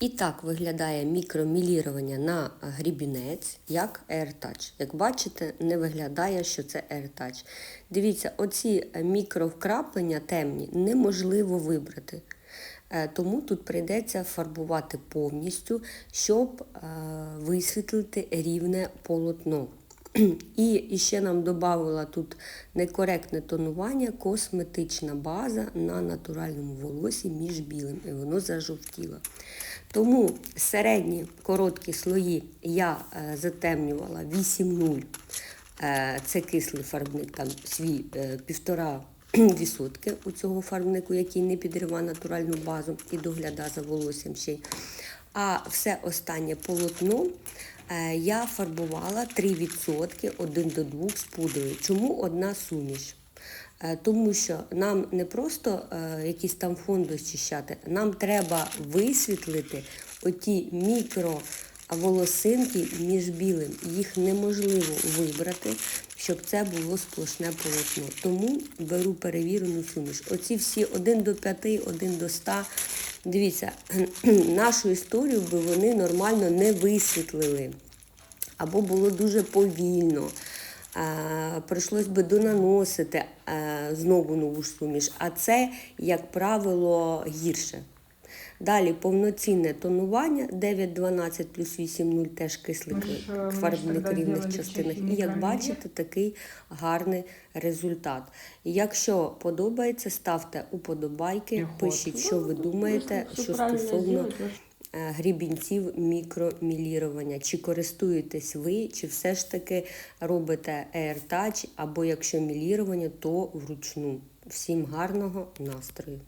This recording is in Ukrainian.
І так виглядає мікромілірування на грібінець як AirTouch. Як бачите, не виглядає, що це AirTouch. Дивіться, оці мікровкраплення темні неможливо вибрати. Е, Тому тут прийдеться фарбувати повністю, щоб е, висвітлити рівне полотно. І ще нам додавала тут некоректне тонування, косметична база на натуральному волосі між білим, і воно зажовтіло. Тому середні короткі слої я е, затемнювала 8,0. Е, це кислий фарбник, там свій е, півтора відсотки у цього фарбнику, який не підриває натуральну базу і доглядає за волоссям ще. А все останнє полотно е, я фарбувала 3% 1 до 2 з пудрою. Чому одна суміш? Е, Тому що нам не просто е, якийсь там фон дочищати, нам треба висвітлити оті мікро волосинки між білим. Їх неможливо вибрати, щоб це було сплошне полотно. Тому беру перевірену суміш. Оці всі 1 до 5, 1 до 100. Дивіться, нашу історію би вони нормально не висвітлили. Або було дуже повільно. Прийшлось би донаносити е, знову нову ж суміш, а це, як правило, гірше. Далі повноцінне тонування 9-12 плюс 8-0 теж ж, е, фарбник рівних частинах. І як бачите, такий гарний результат. Якщо подобається, ставте уподобайки, пишіть, що ви Ну, думаєте, що стосовно грібінців мікромілірування. Чи користуєтесь ви, чи все ж таки робите AirTouch, або якщо мілірування, то вручну. Всім гарного настрою!